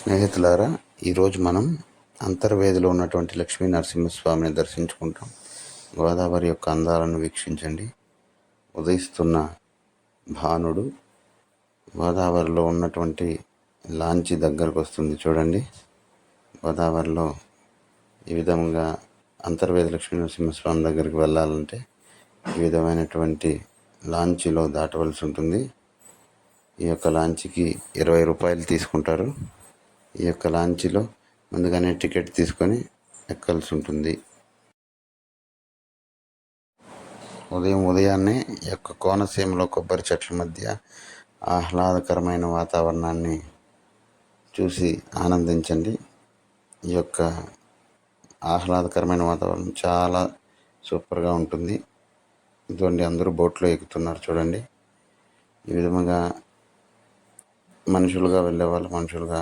స్నేహితులారా ఈరోజు మనం అంతర్వేదిలో ఉన్నటువంటి లక్ష్మీ నరసింహస్వామిని దర్శించుకుంటాం. గోదావరి యొక్క అందాలను వీక్షించండి. ఉదయిస్తున్న భానుడు గోదావరిలో ఉన్నటువంటి లాంచి దగ్గరకు వస్తుంది చూడండి. గోదావరిలో ఈ విధంగా అంతర్వేది లక్ష్మీ నరసింహస్వామి దగ్గరికి వెళ్ళాలంటే ఈ విధమైనటువంటి లాంచీలో దాటవలసి ఉంటుంది. ఈ యొక్క లాంచ్కి ఇరవై రూపాయలు తీసుకుంటారు. ఈ యొక్క లాంచ్లో ముందుగానే టికెట్ తీసుకొని ఎక్కాల్సి ఉంటుంది. ఉదయం ఉదయాన్నే ఈ యొక్క కోనసీమలో కొబ్బరి చెట్ల మధ్య ఆహ్లాదకరమైన వాతావరణాన్ని చూసి ఆనందించండి. ఈ యొక్క ఆహ్లాదకరమైన వాతావరణం చాలా సూపర్గా ఉంటుంది. ఇటువంటి అందరూ బోట్లో ఎక్కుతున్నారు చూడండి. ఈ విధముగా మనుషులుగా వెళ్ళే వాళ్ళు మనుషులుగా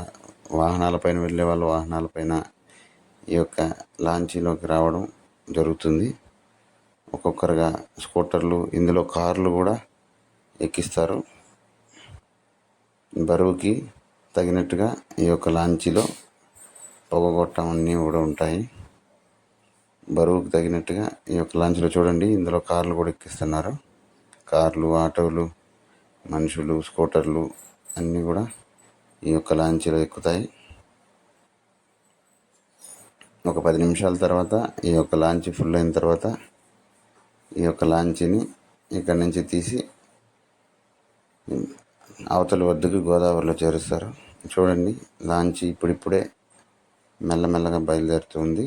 వాహనాలపైన వెళ్ళే వాళ్ళు వాహనాలపైన ఈ యొక్క లాంచీలోకి రావడం జరుగుతుంది. ఒక్కొక్కరుగా స్కూటర్లు ఇందులో కార్లు కూడా ఎక్కిస్తారు. బరువుకి తగినట్టుగా ఈ యొక్క లాంచీలో పొగగొట్టం అన్నీ కూడా ఉంటాయి. బరువుకు తగినట్టుగా ఈ యొక్క లాంచ్లో చూడండి ఇందులో కార్లు కూడా ఎక్కిస్తున్నారు. కార్లు ఆటోలు మనుషులు స్కూటర్లు అన్నీ కూడా ఈ యొక్క లాంచీలో ఎక్కుతాయి. ఒక పది నిమిషాల తర్వాత ఈ యొక్క లాంచీ ఫుల్ అయిన తర్వాత ఈ యొక్క లాంచీని ఇక్కడి నుంచి తీసి అవతల వద్దకు గోదావరిలో చేరుస్తారు. చూడండి లాంచీ ఇప్పుడిప్పుడే మెల్లమెల్లగా బయలుదేరుతుంది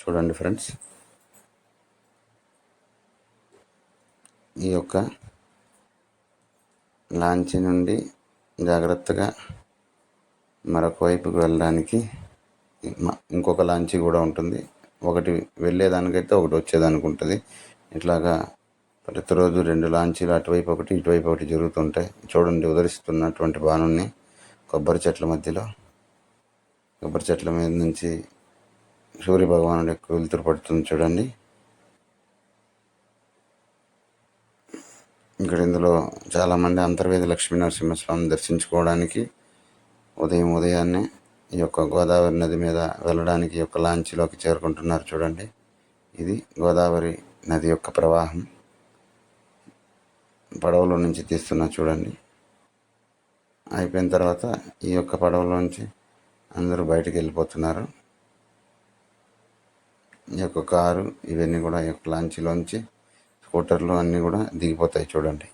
చూడండి ఫ్రెండ్స్ ఈ యొక్క లాంచీ నుండి జాగ్రత్తగా మరొక వైపుకి వెళ్ళడానికి ఇంకొక లాంచీ కూడా ఉంటుంది. ఒకటి వెళ్ళేదానికైతే ఒకటి వచ్చేదానికి ఉంటుంది. ఇట్లాగా ప్రతిరోజు రెండు లాంచీలు అటువైపు ఒకటి ఇటువైపు ఒకటి జరుగుతుంటాయి. చూడండి ఉదరిస్తున్నటువంటి బాణుని కొబ్బరి చెట్ల మధ్యలో కొబ్బరి చెట్ల మీద నుంచి సూర్య భగవానుడు ఎక్కువ వెలుతురు పడుతుంది చూడండి. ఇక్కడ ఇందులో చాలామంది అంతర్వేది లక్ష్మీ నరసింహస్వామిని దర్శించుకోవడానికి ఉదయం ఉదయాన్నే ఈ యొక్క గోదావరి నది మీద వెళ్ళడానికి ఈ యొక్క లాంచీలోకి చేరుకుంటున్నారు చూడండి. ఇది గోదావరి నది యొక్క ప్రవాహం. పడవలో నుంచి తీస్తున్నా చూడండి. అయిపోయిన తర్వాత ఈ యొక్క పడవలోంచి అందరూ బయటకు వెళ్ళిపోతున్నారు. ఈ యొక్క కారు ఇవన్నీ కూడా ఈ యొక్క లాంచీలోంచి స్కూటర్లు అన్నీ కూడా దిగిపోతాయి చూడండి.